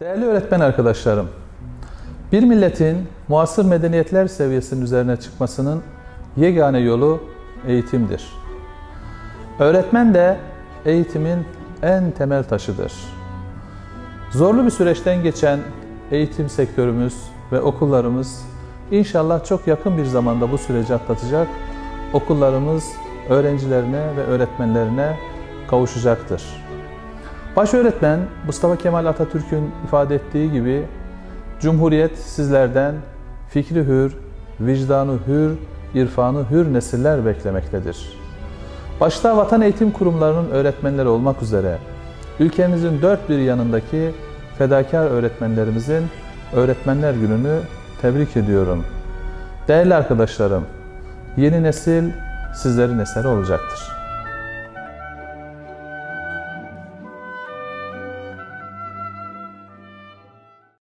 Değerli öğretmen arkadaşlarım, bir milletin muasır medeniyetler seviyesinin üzerine çıkmasının yegane yolu eğitimdir. Öğretmen de eğitimin en temel taşıdır. Zorlu bir süreçten geçen eğitim sektörümüz ve okullarımız inşallah çok yakın bir zamanda bu süreci atlatacak. Okullarımız öğrencilerine ve öğretmenlerine kavuşacaktır. Baş öğretmen Mustafa Kemal Atatürk'ün ifade ettiği gibi Cumhuriyet sizlerden fikri hür, vicdanı hür, irfanı hür nesiller beklemektedir. Başta vatan eğitim kurumlarının öğretmenleri olmak üzere ülkemizin dört bir yanındaki fedakar öğretmenlerimizin Öğretmenler Günü'nü tebrik ediyorum. Değerli arkadaşlarım, yeni nesil sizlerin eseri olacaktır.